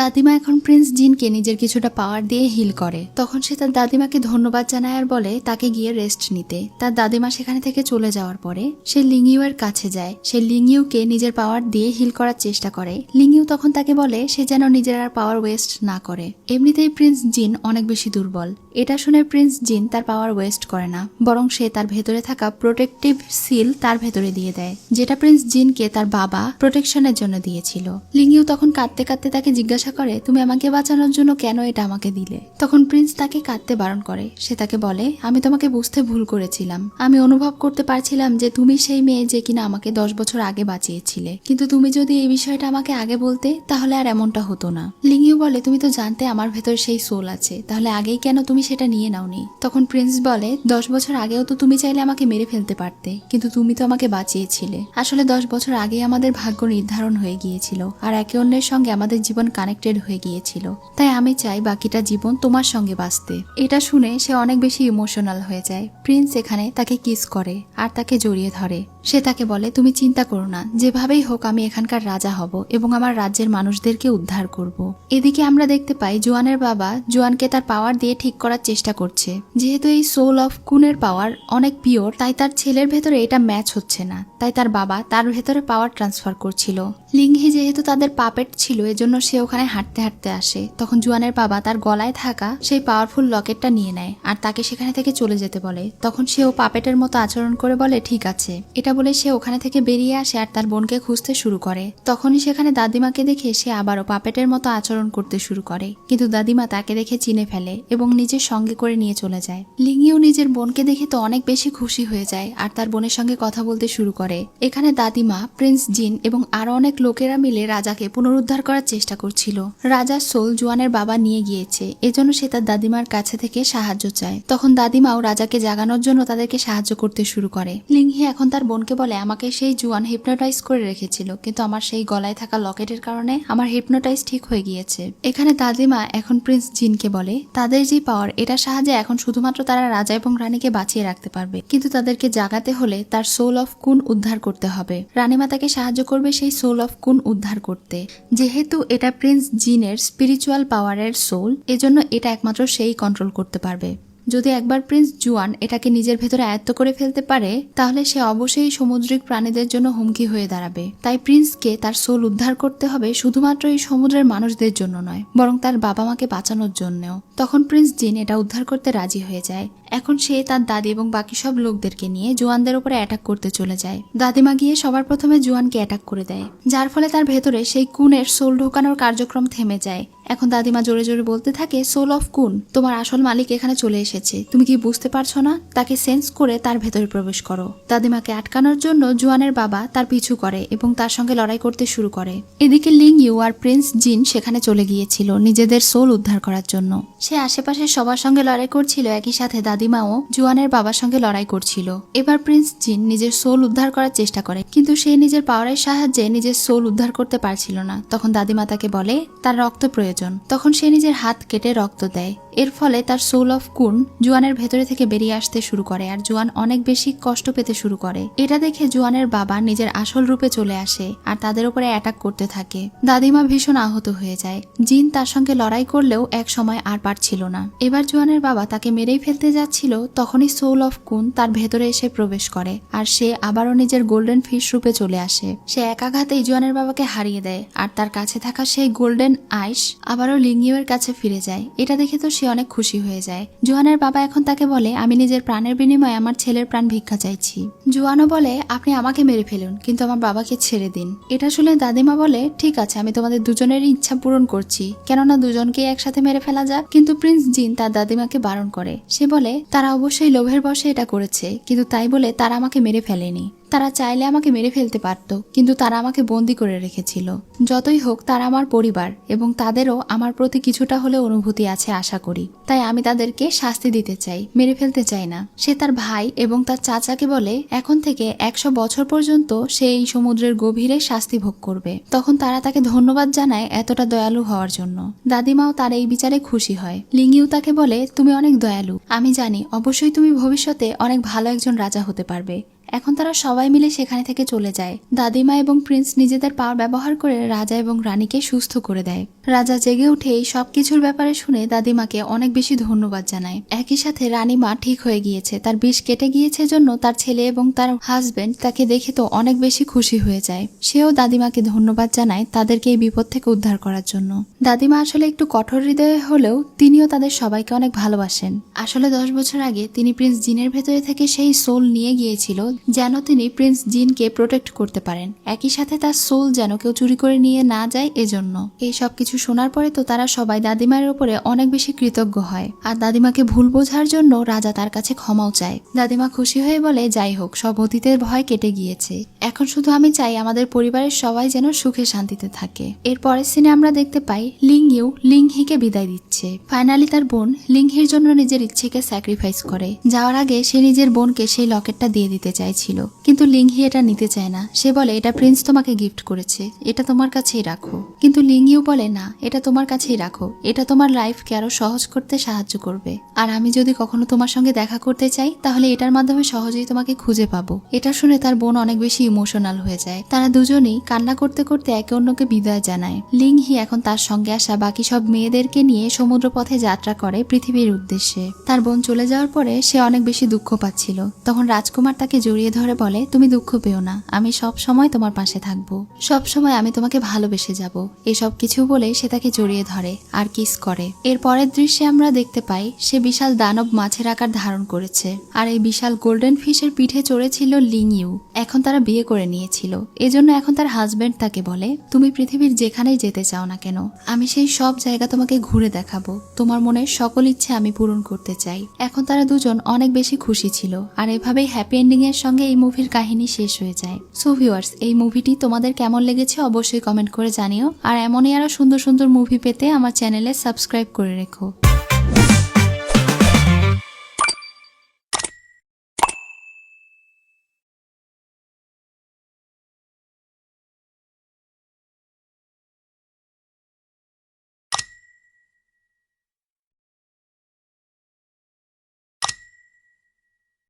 দাদিমা এখন প্রিন্স জিনকে নিজের কিছুটা পাওয়ার দিয়ে হিল করে। তখন সে তার দাদিমাকে ধন্যবাদ জানায় আর বলে, তাকে গিয়ে রেস্ট নিতে। তার দাদিমা সেখানে থেকে চলে যাওয়ার পরে, সে লিংইউ এর কাছে যায়। সে লিংইউকে নিজের পাওয়ার দিয়ে হিল করার চেষ্টা করে। লিংইউ তখন তাকে বলে, সে যেন নিজের আর পাওয়ার ওয়েস্ট না করে। এমনিতেই প্রিন্স জিন অনেক বেশি দুর্বল। এটা শুনে প্রিন্স জিন তার পাওয়ার ওয়েস্ট করে না, বরং সে তার ভেতরে থাকা প্রোটেকটিভ সিল তার ভেতরে দিয়ে দেয়, যেটা প্রিন্স জিনকে তার বাবা প্রোটেকশনের জন্য দিয়েছিল। লিঙ্গিউ তখন কাঁদতে কাঁদতে তাকে জিজ্ঞাসা করে, তুমি আমাকে বাঁচানোর জন্য কেন এটা আমাকে দিলে? তখন প্রিন্স তাকে কাঁদতে বারণ করে। সে তাকে বলে, আমি তোমাকে বুঝতে ভুল করেছিলাম। আমি অনুভব করতে পারছিলাম যে তুমি সেই মেয়ে যে কিনা আমাকে দশ বছর আগে বাঁচিয়েছিলে। কিন্তু তুমি যদি এই বিষয়টা আমাকে আগে বলতে, তাহলে আর এমনটা হতো না। লিংইউ বলে, তুমি তো জানতে আমার ভেতর সেই সোল আছে। তাহলে আগেই কেন তুমি সেটা নিয়ে নাওনি? তখন প্রিন্স বলে, দশ বছর আগেও তো তুমি চাইলে আমাকে মেরে ফেলতে পারতে, কিন্তু তুমি তো আমাকে বাঁচিয়েছিলে। আসলে দশ বছর আগেই আমাদের ভাগ্য নির্ধারণ হয়ে গিয়েছিল, আর একে অন্যের সঙ্গে আমাদের জীবন কানেক্টেড হয়ে গিয়েছিল। তাই আমি চাই বাকিটা জীবন তোমার সঙ্গে বাঁচতে। এটা শুনে সে অনেক বেশি ইমোশনাল হয়ে যায়। প্রিন্স এখানে তাকে কিস করে আর তাকে জড়িয়ে ধরে। সে তাকে বলে, তুমি চিন্তা করো না। যেভাবেই হোক আমি এখানকার রাজা হব এবং আমার রাজ্যের মানুষদেরকে উদ্ধার করব। এদিকে আমরা দেখতে পাই জোয়ানের বাবা জোয়ানকে তার পাওয়ার দিয়ে ঠিক করার চেষ্টা করছে। যেহেতু এই সোল অফ কুনের পাওয়ার অনেক পিওর তাই তার ছেলের ভেতরে এটা ম্যাচ হচ্ছে না। তাই তার বাবা তার ভেতরে পাওয়ার ট্রান্সফার করছিল। লিংহি যেহেতু তাদের পাপেট ছিল, এজন্য সে ওখানে হাঁটতে হাঁটতে আসে। তখন জুয়ানের বাবা তার গলায় থাকা সেই পাওয়ারফুল লকেটটা নিয়ে নেয় আর তাকে সেখানে থেকে চলে যেতে বলে। তখন সেও পাপেটের মতো আচরণ করে বলে, ঠিক আছে। এটা বলে সে ওখানে থেকে বেরিয়ে আসে আর তার বোনকে খুঁজতে শুরু করে। তখনই সেখানে দাদিমাকে দেখে সে আবারও পাপেটের মতো আচরণ করতে শুরু করে। কিন্তু দাদিমা তাকে দেখে চিনে ফেলে এবং নিজের সঙ্গে করে নিয়ে চলে যায়। লিঙ্গিও নিজের বোনকে দেখে তো অনেক বেশি খুশি হয়ে যায় আর তার বোনের সঙ্গে কথা বলতে শুরু করে। এখানে দাদিমা, প্রিন্স জিন এবং আরও অনেক লোকেরা মিলে রাজাকে পুনরুদ্ধার করার চেষ্টা করছিল। রাজার সোল জোয়ানের বাবা নিয়ে গিয়েছে, এজন্য সে তার দাদিমার কাছে থেকে সাহায্য চায়। তখন দাদিমাও রাজাকে জাগানোর জন্য তাদেরকে সাহায্য করতে শুরু করে। লিংহি এখন তার বোনকে বলে, আমাকে সেই জুয়ান হিপনোটাইজ করে রেখেছিল, কিন্তু আমার সেই গলায় থাকা লকেটের কারণে আমার হিপনোটাইজ ঠিক হয়ে গিয়েছে। এখানে দাদিমা এখন প্রিন্স জিনকে বলে, তাদের যে পাওয়ার এটা সাহায্যে এখন শুধুমাত্র তারা রাজা এবং রানীকে বাঁচিয়ে রাখতে পারবে। কিন্তু তাদেরকে জাগাতে হলে তার সোল অফ কুন উদ্ধার করতে হবে। রানীমা তাকে সাহায্য করবে সেই সোল অফ কুন উদ্ধার করতে। যেহেতু এটা প্রিন্স জিনের স্পিরিচুয়াল পাওয়ারের সোল এজন্য এটা একমাত্র সেই কন্ট্রোল করতে পারবে। যদি একবার প্রিন্স জুয়ান এটাকে নিজের ভেতরে আয়ত্ত করে ফেলতে পারে, তাহলে সে অবশ্যই সমুদ্রিক প্রাণীদের জন্য হুমকি হয়ে দাঁড়াবে। তাই প্রিন্সকে তার সোল উদ্ধার করতে হবে শুধুমাত্র এই সমুদ্রের মানুষদের জন্য নয়, বরং তার বাবা মাকে বাঁচানোর জন্যও। তখন প্রিন্স জিন এটা উদ্ধার করতে রাজি হয়ে যায়। এখন সে তার দাদি এবং বাকি সব লোকদেরকে নিয়ে জোয়ানদের উপরে অ্যাটাক করতে চলে যায়। দাদিমা গিয়ে সবার প্রথমে জোয়ানকে অ্যাটাক করে দেয়, যার ফলে তার ভেতরে সেই কুনের সোল ঢোকানোর কার্যক্রম থেমে যায়। এখন দাদিমা জোরে জোরে বলতে থাকে, সোল অফ কুন, তোমার আসল মালিক এখানে চলে এসেছে। তুমি কি বুঝতে পারছ না? তাকে সেন্স করে তার ভেতরে প্রবেশ করো। দাদিমাকে আটকানোর জন্য জুয়ানের বাবা তার পিছু করে এবং তার সঙ্গে লড়াই করতে শুরু করে। এদিকে লিং ইউ আর প্রিন্স জিন সেখানে চলে গিয়েছিল নিজেদের সোল উদ্ধার করার জন্য। সে আশেপাশে সবার সঙ্গে লড়াই করছিল, একই সাথে দাদিমাও জুয়ানের বাবার সঙ্গে লড়াই করছিল। এবার প্রিন্স জিন নিজের সোল উদ্ধার করার চেষ্টা করে, কিন্তু সে নিজের পাওয়ারের সাহায্যে নিজের সোল উদ্ধার করতে পারছিল না। তখন দাদিমা তাকে বলে, তার রক্ত প্রয়োজন। তখন সে নিজের হাত কেটে রক্ত দেয়। এর ফলে তার সোল অফ কুন জুয়ানের ভেতরে থেকে বেরিয়ে আসতে শুরু করে আর জুয়ান অনেক বেশি কষ্ট পেতে শুরু করে। এটা দেখে জুয়ানের বাবা নিজের আসল রূপে চলে আসে আর তাদের উপরে অ্যাটাক করতে থাকে। দাদিমা ভীষণ আহত হয়ে যায়। জিন তার সঙ্গে লড়াই করলেও এক সময় আর পারছিল না। এবার জুয়ানের বাবা তাকে মেরেই ফেলতে যাচ্ছিল তখনই সোল অফ কুন তার ভেতরে এসে প্রবেশ করে আর সে আবারও নিজের গোল্ডেন ফিশ রূপে চলে আসে। সে একাঘাতেই জুয়ানের বাবাকে হারিয়ে দেয় আর তার কাছে থাকা সেই গোল্ডেন আইস আবারও লিঙ্গিওয়ের কাছে ফিরে যায়। এটা দেখে তো সে অনেক খুশি হয়ে যায়। জোয়ানের বাবা এখন তাকে বলে, আমি নিজের প্রাণের বিনিময়ে আমার ছেলের প্রাণ ভিক্ষা চাইছি। জোয়ানও বলে, আপনি আমাকে মেরে ফেলুন, কিন্তু আমার বাবাকে ছেড়ে দিন। এটা শুনে দাদিমা বলে, ঠিক আছে, আমি তোমাদের দুজনেরই ইচ্ছা পূরণ করছি। কেননা দুজনকে একসাথে মেরে ফেলা যাক। কিন্তু প্রিন্স জিন তার দাদিমাকে বারণ করে। সে বলে তারা অবশ্যই লোভের বশে এটা করেছে কিন্তু তাই বলে তারা আমাকে মেরে ফেলেনি। তারা চাইলে আমাকে মেরে ফেলতে পারত, কিন্তু তারা আমাকে বন্দি করে রেখেছিল। যতই হোক, তারা আমার পরিবার এবং তাদেরও আমার প্রতি কিছুটা হলেও অনুভূতি আছে আশা করি। তাই আমি তাদেরকে শাস্তি দিতে চাই, মেরে ফেলতে চাই না। সে তার ভাই এবং তার চাচাকে বলে, এখন থেকে একশো বছর পর্যন্ত সে এই সমুদ্রের গভীরে শাস্তি ভোগ করবে। তখন তারা তাকে ধন্যবাদ জানায় এতটা দয়ালু হওয়ার জন্য। দাদিমাও তার এই বিচারে খুশি হয়। লিঙ্গিও তাকে বলে, তুমি অনেক দয়ালু। আমি জানি, অবশ্যই তুমি ভবিষ্যতে অনেক ভালো একজন রাজা হতে পারবে। এখন তারা সবাই মিলে সেখানে থেকে চলে যায়। দাদিমা এবং প্রিন্স নিজেদের পাওয়ার ব্যবহার করে রাজা এবং রানীকে সুস্থ করে দেয়। রাজা জেগে উঠে এই সব কিছুর ব্যাপারে শুনে দাদিমাকে অনেক বেশি ধন্যবাদ জানায়। একই সাথে রানীমা ঠিক হয়ে গিয়েছে। তার বিষ কেটে গিয়েছে জন্য তার ছেলে এবং তার হাজবেন্ড তাকে দেখে তো অনেক বেশি খুশি হয়ে যায়। সেও দাদিমাকে ধন্যবাদ জানায় তাদেরকে এই বিপদ থেকে উদ্ধার করার জন্য। দাদিমা আসলে একটু কঠোর হৃদয়ে হলেও তিনিও তাদের সবাইকে অনেক ভালোবাসেন। আসলে দশ বছর আগে তিনি প্রিন্স জিনের ভেতরে থেকে সেই সোল নিয়ে গিয়েছিল যেন তিনি প্রিন্স জিনকে প্রোটেক্ট করতে পারেন। একই সাথে তার সোল যেন কেউ চুরি করে নিয়ে না যায় এজন্য। এই সব কিছু শোনার পরে তো তারা সবাই দাদিমার উপরে অনেক বেশি কৃতজ্ঞ হয়। আর দাদিমাকে ভুল বোঝার জন্য রাজা তার কাছে ক্ষমাও চায়। দাদিমা খুশি হয়ে বলে, যাই হোক, সব অতীতের ভয় কেটে গিয়েছে। এখন শুধু আমি চাই আমাদের পরিবারের সবাই যেন সুখে শান্তিতে থাকে। এর পরের সিনে আমরা দেখতে পাই লিং ইউ লিং হিকে বিদায় দিচ্ছে। ফাইনালি তার বোন লিং হির জন্য নিজের ইচ্ছেকে স্যাক্রিফাইস করে। যাওয়ার আগে সে নিজের বোনকে সেই লকেটটা দিয়ে দিতে চাইছিল। কিন্তু লিং হি এটা নিতে চায় না। সে বলে, এটা প্রিন্স তোমাকে গিফট করেছে। এটা তোমার কাছেই রাখো। কিন্তু লিং ইউ বলে, না, এটা তোমার কাছেই রাখো। এটা তোমার লাইফকে আরও সহজ করতে সাহায্য করবে। আর আমি যদি কখনো তোমার সঙ্গে দেখা করতে চাই, তাহলে এটার মাধ্যমে সহজেই তোমাকে খুঁজে পাবো। এটা শুনে তার বোন অনেক বেশি ইমোশনাল হয়ে যায়। তারা দুজনেই কান্না করতে করতে একে অন্যকে বিদায় জানায়। লিং হি এখন তার সঙ্গে আসা বাকি সব মেয়েদেরকে নিয়ে সমুদ্র পথে যাত্রা করে পৃথিবীর উদ্দেশ্যে। তার বোন চলে যাওয়ার পরে সে অনেক বেশি দুঃখ পাচ্ছিল। তখন রাজকুমার তাকে জড়িয়ে ধরে বলে, তুমি দুঃখ পেও না। আমি সব সময় তোমার পাশে থাকব। সব সময় আমি তোমাকে ভালোবেসে যাব। এসব কিছু বলে সে তাকে জড়িয়ে ধরে আর কিস করে। এর পরের দৃশ্যে আমরা দেখতে পাই, সে বিশাল দানব মাছের আকার ধারণ করেছে। আর এই বিশাল গোল্ডেন ফিশের পিঠে চড়েছিল লিং ইউ। এখন তারা বিয়ে করে নিয়েছিল। এজন্য এখন তার হাজবেন্ড তাকে বলে, তুমি পৃথিবীর যেখানেই যেতে চাও না কেন, আমি সেই সব জায়গা তোমাকে ঘুরে দেখাবো। তোমার মনের সকল ইচ্ছে আমি পূরণ করতে চাই। এখন তারা দুজন অনেক বেশি খুশি ছিল, আর এভাবেই হ্যাপি এন্ডিং এর সঙ্গে এই মুভির কাহিনী শেষ হয়ে যায়। সো ভিউয়ার্স এই মুভিটি তোমাদের কেমন লেগেছে অবশ্যই কমেন্ট করে জানিও, আর এমনই আরও সুন্দর সুন্দর মুভি পেতে আমার চ্যানেলে সাবস্ক্রাইব করে রেখো।